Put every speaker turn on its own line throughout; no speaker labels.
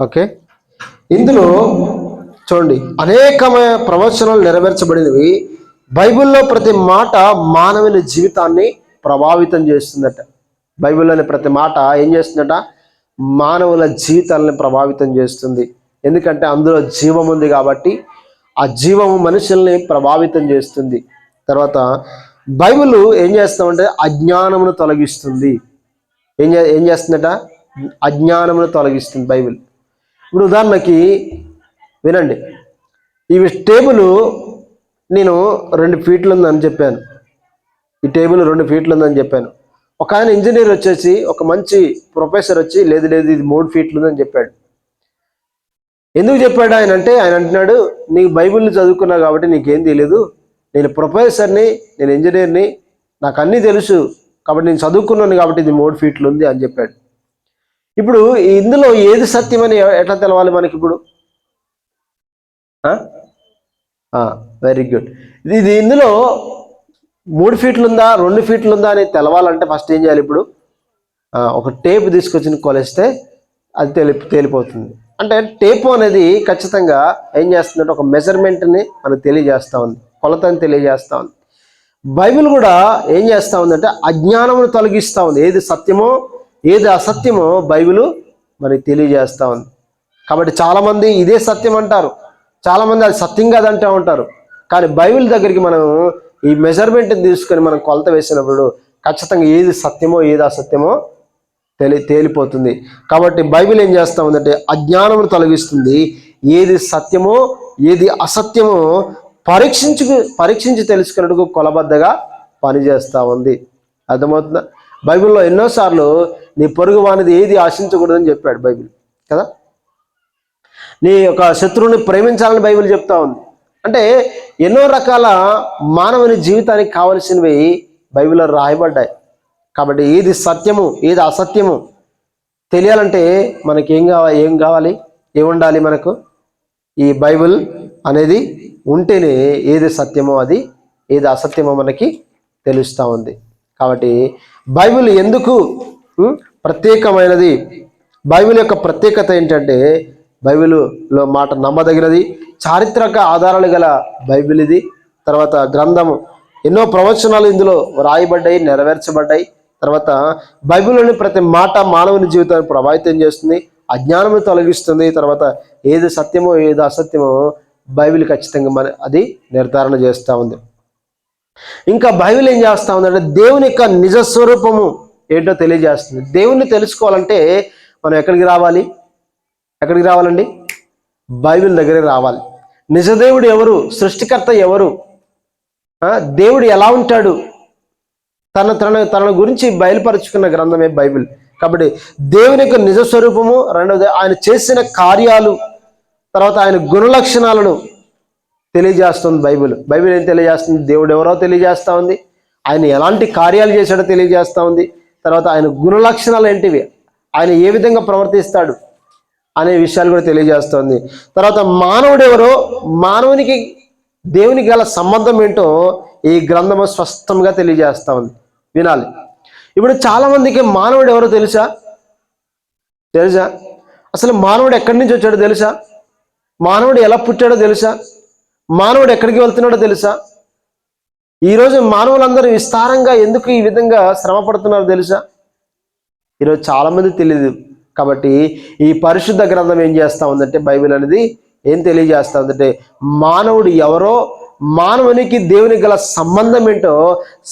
Okay. ఇందులో చూడండి అనేకమైన ప్రవచనాలు నెరవేర్చబడినవి. బైబిల్లో ప్రతి మాట మానవుని జీవితాన్ని ప్రభావితం చేస్తుందట. బైబిల్లోని ప్రతి మాట ఏం చేస్తుందట? మానవుల జీవితాలను ప్రభావితం చేస్తుంది. ఎందుకంటే అందులో జీవం ఉంది కాబట్టి ఆ జీవము మనుషుల్ని ప్రభావితం చేస్తుంది. తర్వాత బైబిల్ ఏం చేస్తామంటే అజ్ఞానమును తొలగిస్తుంది. ఏం చే ఏం చేస్తుందట? అజ్ఞానమును తొలగిస్తుంది బైబిల్. ఇప్పుడు ఉదాహరణకి వినండి. ఇవి టేబుల్ నేను రెండు ఫీట్లు ఉందని చెప్పాను. ఈ టేబుల్ రెండు ఫీట్లు ఉందని చెప్పాను. ఒక ఆయన ఇంజనీర్ వచ్చేసి ఒక మంచి ప్రొఫెసర్ వచ్చి లేదు లేదు ఇది మూడు ఫీట్లు ఉందని చెప్పాడు. ఎందుకు చెప్పాడు ఆయన అంటే ఆయన అంటున్నాడు నీకు బైబిల్ని చదువుకున్నావు కాబట్టి నీకేం తెలియదు నేను ప్రొఫెసర్ని నేను ఇంజనీర్ని నాకు అన్నీ తెలుసు కాబట్టి నేను చదువుకున్నాను కాబట్టి ఇది మూడు ఫీట్లు ఉంది అని చెప్పాడు. ఇప్పుడు ఇందులో ఏది సత్యం అని ఎట్లా తెలవాలి మనకి ఇప్పుడు? వెరీ గుడ్ ఇది ఇందులో మూడు ఫీట్లు ఉందా రెండు ఫీట్లు ఉందా అని తెలవాలంటే ఫస్ట్ ఏం చేయాలి ఇప్పుడు? ఒక టేప్ తీసుకొచ్చిన కొలిస్తే అది తేలి తేలిపోతుంది. అంటే టేప్ అనేది ఖచ్చితంగా ఏం చేస్తుందంటే ఒక మెజర్మెంట్ని మనకు తెలియజేస్తూ ఉంది. కొలతని తెలియజేస్తూ ఉంది. బైబిల్ కూడా ఏం చేస్తూ ఉందంటే అజ్ఞానమును తొలగిస్తూ ఉంది. ఏది సత్యమో ఏది అసత్యమో బైబిల్ మనకి తెలియజేస్తూ ఉంది. కాబట్టి చాలామంది ఇదే సత్యం అంటారు. చాలామంది అది సత్యం కాదంటూ ఉంటారు. కానీ బైబిల్ దగ్గరికి మనం ఈ మెజర్మెంట్ని తీసుకొని మనం కొలత వేసినప్పుడు ఖచ్చితంగా ఏది సత్యమో ఏది అసత్యమో తెలి తేలిపోతుంది. కాబట్టి బైబిల్ ఏం చేస్తా ఉందంటే అజ్ఞానమును తొలగిస్తుంది. ఏది సత్యమో ఏది అసత్యమో పరీక్షించు పరీక్షించి తెలుసుకున్నట్టుకు కొలబద్దగా పనిచేస్తూ ఉంది. అర్థమవుతుందా? బైబిల్లో ఎన్నోసార్లు నీ పొరుగు వానిది ఏది ఆశించకూడదని చెప్పాడు బైబిల్ కదా? నీ యొక్క శత్రువుని ప్రేమించాలని బైబిల్ చెప్తా ఉంది. అంటే ఎన్నో రకాల మానవుని జీవితానికి కావలసినవి బైబిల్లో రాయబడ్డాయి. కాబట్టి ఏది సత్యము ఏది అసత్యము తెలియాలంటే మనకి ఏం కావాలి ఏం కావాలి ఏముండాలి మనకు? ఈ బైబిల్ అనేది ఉంటేనే ఏది సత్యమో అది ఏది అసత్యమో మనకి తెలుస్తూ ఉంది. కాబట్టి బైబిల్ ఎందుకు ప్రత్యేకమైనది. బైబిల్ యొక్క ప్రత్యేకత ఏంటంటే బైబిల్లో మాట నమ్మదగినది చారిత్రక ఆధారాలు గల బైబిల్ ఇది. తర్వాత గ్రంథము ఎన్నో ప్రవచనాలు ఇందులో రాయబడ్డాయి నెరవేర్చబడ్డాయి. తర్వాత బైబిల్లోని ప్రతి మాట మానవుని జీవితాన్ని ప్రభావితం చేస్తుంది అజ్ఞానము తొలగిస్తుంది. తర్వాత ఏది సత్యమో ఏది అసత్యమో బైబిల్ ఖచ్చితంగా మన అది నిర్ధారణ చేస్తూ ఉంది. ఇంకా బైబిల్ ఏం చేస్తా ఉందంటే దేవుని యొక్క నిజ స్వరూపము ఏంటో తెలియజేస్తుంది. దేవుణ్ణి తెలుసుకోవాలంటే మనం ఎక్కడికి రావాలి? ఎక్కడికి రావాలండి? బైబిల్ దగ్గరే రావాలి. నిజదేవుడు ఎవరు? సృష్టికర్త ఎవరు? దేవుడు ఎలా ఉంటాడు? తన తన తన గురించి బయలుపరుచుకున్న గ్రంథమే బైబిల్. కాబట్టి దేవుని యొక్క నిజ స్వరూపము రెండవది ఆయన చేసిన కార్యాలు తర్వాత ఆయన గుణలక్షణాలను తెలియజేస్తుంది బైబిల్. బైబిల్ ఏం తెలియజేస్తుంది? దేవుడు ఎవరో తెలియజేస్తా ఉంది. ఆయన ఎలాంటి కార్యాలు చేశాడో తెలియజేస్తా ఉంది. తర్వాత ఆయన గుణలక్షణాలు ఏంటివి? ఆయన ఏ విధంగా ప్రవర్తిస్తాడు? అనే విషయాలు కూడా తెలియజేస్తుంది. తర్వాత మానవుడు ఎవరో? మానవునికి దేవునికి గల సంబంధం ఏంటో ఈ గ్రంథము స్పష్టంగా తెలియజేస్తా ఉంది వినాలి. ఇప్పుడు చాలా మందికి మానవుడు ఎవరో తెలుసా? తెలుసా? అసలు మానవుడు ఎక్కడి నుంచి వచ్చాడో తెలుసా? మానవుడు ఎలా పుట్టాడో తెలుసా? మానవుడు ఎక్కడికి వెళ్తున్నాడో తెలుసా? ఈరోజు మానవులందరూ విస్తారంగా ఎందుకు ఈ విధంగా శ్రమ పడుతున్నారో తెలుసా? ఈరోజు చాలామంది తెలియదు కాబట్టి ఈ పరిశుద్ధ గ్రంథం ఏం చేస్తా ఉందంటే బైబిల్ అనేది ఏం తెలియజేస్తా ఉందంటే మానవుడు ఎవరో మానవునికి దేవునికి గల సంబంధం ఏంటో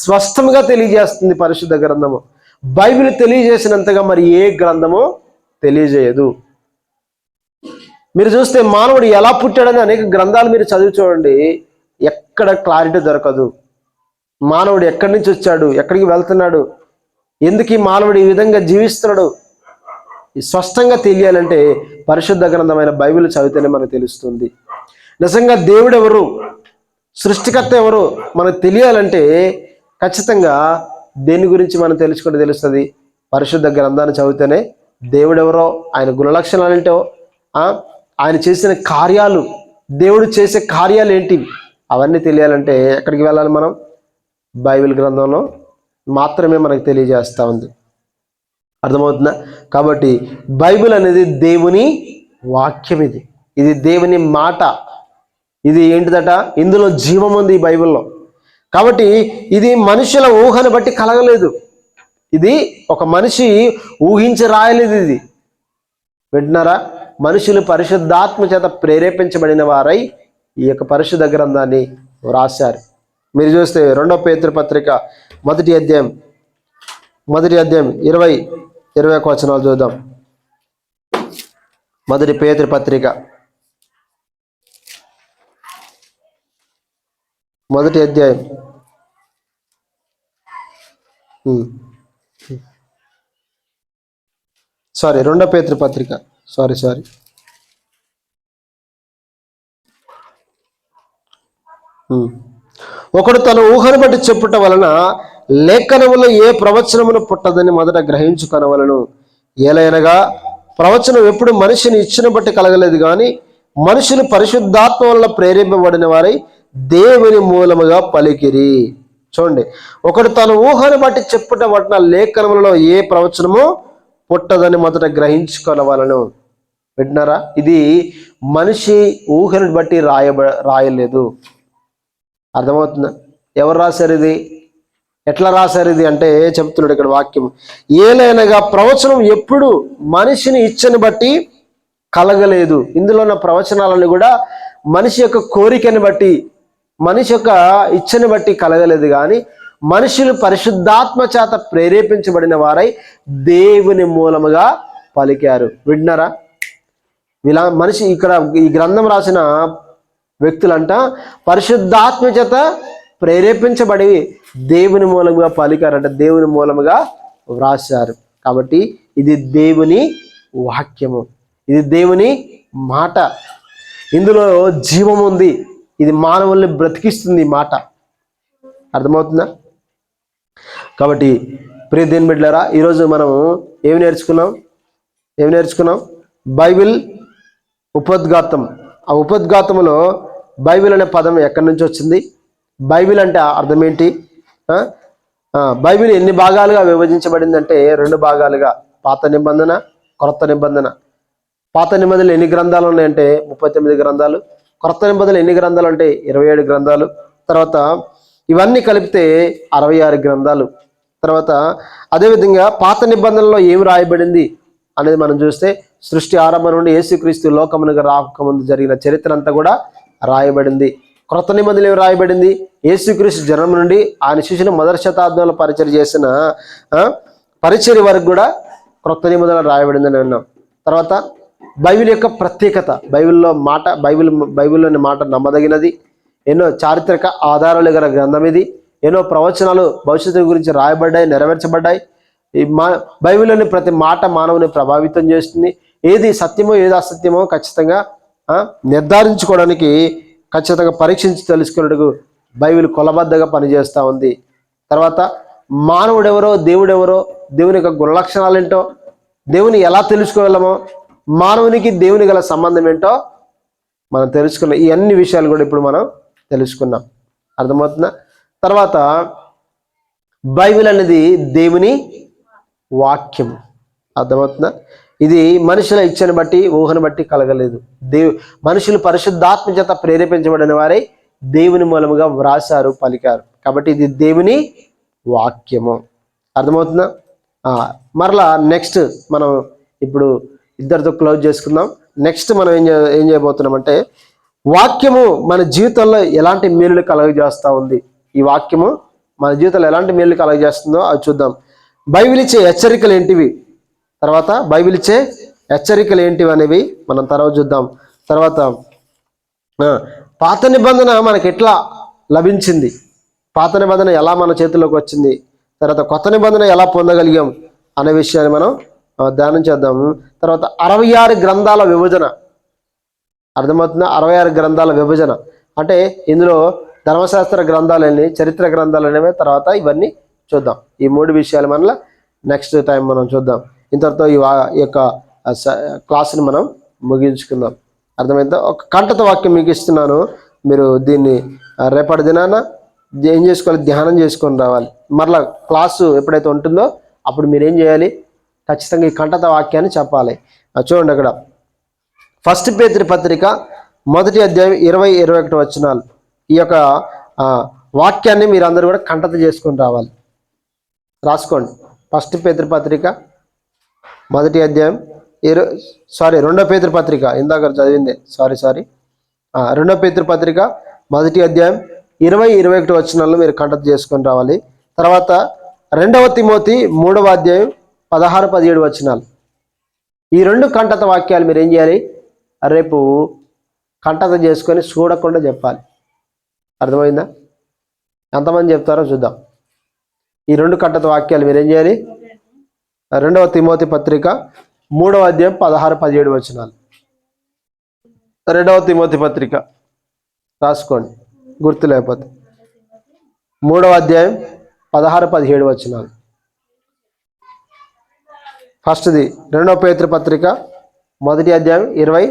స్పష్టంగా తెలియజేస్తుంది పరిశుద్ధ గ్రంథము. బైబిల్ తెలియజేసినంతగా మరి ఏ గ్రంథము తెలియజేయదు. మీరు చూస్తే మానవుడు ఎలా పుట్టాడని అనేక గ్రంథాలు మీరు చదివి చూడండి ఎక్కడ క్లారిటీ దొరకదు. మానవుడు ఎక్కడి నుంచి వచ్చాడు? ఎక్కడికి వెళ్తున్నాడు? ఎందుకు ఈ మానవుడు ఈ విధంగా జీవిస్తున్నాడు? స్పష్టంగా తెలియాలంటే పరిశుద్ధ గ్రంథమైన బైబిల్ చదివితేనే మనకు తెలుస్తుంది. నిజంగా దేవుడు ఎవరు? సృష్టికర్త ఎవరు? మనకు తెలియాలంటే ఖచ్చితంగా దేని గురించి మనం తెలుసుకుంటే తెలుస్తుంది? పరిశుద్ధ గ్రంథాన్ని చదివితేనే దేవుడెవరో ఆయన గుణలక్షణాలు ఏంటో ఆయన చేసిన కార్యాలు దేవుడు చేసే కార్యాలు ఏంటివి అవన్నీ తెలియాలంటే ఎక్కడికి వెళ్ళాలి మనం? బైబిల్ గ్రంథంలో మాత్రమే మనకు తెలియజేస్తూ ఉంది. అర్థమవుతుందా? కాబట్టి బైబిల్ అనేది దేవుని వాక్యం ఇది. ఇది దేవుని మాట. ఇది ఏంటిదట? ఇందులో జీవం ఉంది ఈ బైబిల్లో. కాబట్టి ఇది మనుషుల ఊహను బట్టి కలగలేదు. ఇది ఒక మనిషి ఊహించి రాయలేదు ఇది. వింటున్నారా? మనుషులు పరిశుద్ధాత్మ చేత ప్రేరేపించబడిన వారై ఈ యొక్క పరిశుద్ధ గ్రంథాన్ని వ్రాశారు. మీరు చూస్తే రెండో పేతృ పత్రిక మొదటి అధ్యాయం మొదటి అధ్యాయం ఇరవై ఇరవై ఒక వచనాలు చూద్దాం. మొదటి పేతృ పత్రిక. మొదటి అధ్యాయం. సారీ రెండో పేతృ పత్రిక. Sorry sorry. Hmm. ఒకడు తన ఊహను బట్టి చెప్పుట వలన లేఖనములో ఏ ప్రవచనమును పుట్టదని మొదట గ్రహించుకొనవలను ఏలైనగా ప్రవచనం ఎప్పుడు మనిషిని ఇచ్చిన బట్టి కలగలేదు కానీ మనుషులు పరిశుద్ధాత్మ వల్ల ప్రేరేపబడిన వారై దేవుని మూలముగా పలికిరి. చూడండి ఒకడు తన ఊహను బట్టి చెప్పుట వలన లేఖనములలో ఏ ప్రవచనము పుట్టదని మొదట గ్రహించుకొనవలను వింటున్నారా? ఇది మనిషి ఊహను బట్టి రాయబ రాయలేదు. అర్థమవుతుందా? ఎవరు రాశారు ఇది? ఎట్లా రాశారు ఇది అంటే చెప్తున్నాడు ఇక్కడ వాక్యం. ఏలైనగా ప్రవచనం ఎప్పుడు మనిషిని ఇచ్చని బట్టి కలగలేదు. ఇందులో ఉన్న ప్రవచనాలను కూడా మనిషి యొక్క కోరికని బట్టి మనిషి యొక్క ఇచ్చని బట్టి కలగలేదు కానీ మనుషులు పరిశుద్ధాత్మ చేత ప్రేరేపించబడిన వారై దేవుని మూలముగా పలికారు. విన్నారా? ఇలా మనిషి ఇక్కడ ఈ గ్రంథం రాసిన వ్యక్తులంట పరిశుద్ధాత్మ చేత ప్రేరేపించబడి దేవుని మూలముగా పలికారంట దేవుని మూలముగా వ్రాశారు. కాబట్టి ఇది దేవుని వాక్యము. ఇది దేవుని మాట. ఇందులో జీవం ఉంది. ఇది మానవుల్ని బ్రతికిస్తుంది మాట. అర్థమవుతుందా? కాబట్టి ప్రియ దేని బిడ్డారా ఈరోజు మనం ఏమి నేర్చుకున్నాం? ఏమి నేర్చుకున్నాం? బైబిల్ ఉపద్ఘాతం. ఆ ఉపద్ఘాతములో బైబిల్ అనే పదం ఎక్కడి నుంచి వచ్చింది? బైబిల్ అంటే అర్థం ఏంటి? బైబిల్ ఎన్ని భాగాలుగా విభజించబడిందంటే రెండు భాగాలుగా. పాత నిబంధన క్రొత్త నిబంధన. పాత నిబంధనలు ఎన్ని గ్రంథాలు ఉన్నాయంటే ముప్పై తొమ్మిది గ్రంథాలు. క్రొత్త నిబంధనలు ఎన్ని గ్రంథాలు అంటే ఇరవై ఏడు గ్రంథాలు. తర్వాత ఇవన్నీ కలిపితే అరవై ఆరు గ్రంథాలు. తర్వాత అదేవిధంగా పాత నిబంధనలో ఏమి రాయబడింది అనేది మనం చూస్తే సృష్టి ఆరంభం నుండి యేసుక్రీస్తు లోకమునుగా రాకముందు జరిగిన చరిత్ర అంతా కూడా రాయబడింది. క్రొత్త నిబంధనలు ఏమి రాయబడింది? యేసుక్రీస్తు జన్మ నుండి ఆయన శిష్యులు మొదటి శతాబ్దంలో పరిచయం చేసిన ఆ, పరిచర్య వరకు కూడా క్రొత్త నిబంధనలు రాయబడిందని అన్నాం. తర్వాత బైబిల్ యొక్క ప్రత్యేకత బైబిల్లో మాట బైబిల్ బైబిల్లోని మాట నమ్మదగినది ఎన్నో చారిత్రక ఆధారాలు గల గ్రంథం ఇది ఎన్నో ప్రవచనాలు భవిష్యత్తు గురించి రాయబడ్డాయి నెరవేర్చబడ్డాయి. ఈ మా బైబిల్లోని ప్రతి మాట మానవుని ప్రభావితం చేస్తుంది. ఏది సత్యమో ఏది అసత్యమో ఖచ్చితంగా నిర్ధారించుకోవడానికి ఖచ్చితంగా పరీక్షించి తెలుసుకున్నట్టుకు బైబిల్ కొలబద్దగా పనిచేస్తూ ఉంది. తర్వాత మానవుడెవరో దేవుడెవరో దేవుని యొక్క గుణలక్షణాలు ఏంటో దేవుని ఎలా తెలుసుకోగలమో మానవునికి దేవుని గల సంబంధం ఏంటో మనం తెలుసుకున్న ఈ అన్ని విషయాలు కూడా ఇప్పుడు మనం తెలుసుకున్నాం. అర్థమవుతుందా? తర్వాత బైబిల్ అనేది దేవుని వాక్యం అర్థమవుతుందా? ఇది మనుషుల ఇచ్చని బట్టి ఊహను బట్టి కలగలేదు. దేవు మనుషులు పరిశుద్ధాత్మ చేత ప్రేరేపించబడిన వారై దేవుని మూలముగా వ్రాసారు పలికారు. కాబట్టి ఇది దేవుని వాక్యము. అర్థమవుతుందా? మరలా నెక్స్ట్ మనం ఇప్పుడు ఇద్దరితో క్లోజ్ చేసుకుందాం. నెక్స్ట్ మనం ఏం ఏం చేయబోతున్నాం అంటే వాక్యము మన జీవితంలో ఎలాంటి మేలులు కలగజేస్తూ ఉంది? ఈ వాక్యము మన జీవితంలో ఎలాంటి మేలు కలగజేస్తుందో అది చూద్దాం. బైబిల్ ఇచ్చే హెచ్చరికలు ఏంటివి? తర్వాత బైబిల్ ఇచ్చే హెచ్చరికలు ఏంటివి అనేవి మనం తర్వాత చూద్దాం. తర్వాత పాత నిబంధన మనకి ఎట్లా లభించింది? పాత నిబంధన ఎలా మన చేతిలోకి వచ్చింది? తర్వాత కొత్త నిబంధన ఎలా పొందగలిగాం అనే విషయాన్ని మనం ధ్యానం చేద్దాం. తర్వాత అరవై ఆరు గ్రంథాల విభజన. అర్థమవుతుందా? అరవై ఆరు గ్రంథాల విభజన. అంటే ఇందులో ధర్మశాస్త్ర గ్రంథాలని చరిత్ర గ్రంథాలు అనేవి తర్వాత ఇవన్నీ చూద్దాం. ఈ మూడు విషయాలు మనలో నెక్స్ట్ టైం మనం చూద్దాం. ఇంతటితో ఈ ఈ యొక్క స- క్లాస్ని మనం ముగించుకుందాం. అర్థమైందా? ఒక కంటత వాక్యం మీకు ఇస్తున్నాను. మీరు దీన్ని రేపటి దినాన ఏం చేసుకోవాలి? ధ్యానం చేసుకొని రావాలి. మరలా క్లాసు ఎప్పుడైతే ఉంటుందో అప్పుడు మీరు ఏం చేయాలి? ఖచ్చితంగా ఈ కంటత వాక్యాన్ని చెప్పాలి. చూడండి అక్కడ. ఫస్ట్ పేతృ పత్రిక మొదటి అధ్యాయం ఇరవై ఇరవై ఒకటి వచనాలు. ఈ యొక్క వాక్యాన్ని మీరు అందరూ కూడా కంటత చేసుకొని రావాలి. రాసుకోండి. ఫస్ట్ పేతృపత్రిక పత్రిక మొదటి అధ్యాయం. ఇరు సారీ రెండో పేతృ పత్రిక. ఇందాక చదివిందే. Sorry sorry. రెండో పత్రిక మొదటి అధ్యాయం ఇరవై ఇరవై ఒకటి వచనాలను మీరు కంటత చేసుకొని రావాలి. తర్వాత రెండవ తిమోతి మూడవ అధ్యాయం పదహారు పదిహేడు వచనాలు. ఈ రెండు కంటత వాక్యాలు మీరు ఏం చేయాలి? రేపు కంటత చేసుకొని చూడకుండా చెప్పాలి. అర్థమైందా? ఎంతమంది చెప్తారో చూద్దాం. ఈ రెండు కంటత వాక్యాలు మీరు ఏం చేయాలి? రెండవ తిమోతి పత్రిక మూడవ అధ్యాయం పదహారు పదిహేడు వచనాలు. రెండవ తిమోతి పత్రిక. రాసుకోండి గుర్తు లేకపోతే మూడవ అధ్యాయం పదహారు పదిహేడు వచనాలు. ఫస్ట్ది రెండవ పేతృ పత్రిక మొదటి అధ్యాయం ఇరవై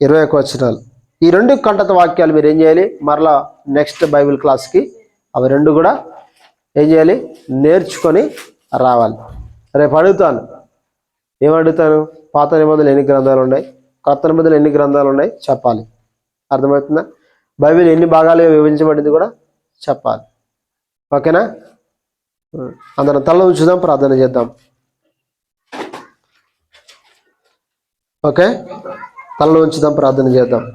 ఇరవై ఒక వచనాలు. ఈ రెండు కంటత వాక్యాలు మీరు ఏం చేయాలి? మరలా నెక్స్ట్ బైబిల్ క్లాస్కి అవి రెండు కూడా ఏం చేయాలి? నేర్చుకొని రావాలి. రేపు అడుగుతాను. ఏం అడుగుతాను పాత నిబంధనలు ఎన్ని గ్రంథాలు ఉన్నాయి? కొత్త నిబంధనలు ఎన్ని గ్రంథాలు ఉన్నాయి? చెప్పాలి. అర్థమవుతుందా? బైబిల్ ఎన్ని భాగాలుగా విభజించబడింది కూడా చెప్పాలి. ఓకేనా? అందరం తల ఉంచుదాం ప్రార్థన చేద్దాం. ఓకే? తలలో ఉంచుదాం ప్రార్థన చేద్దాం.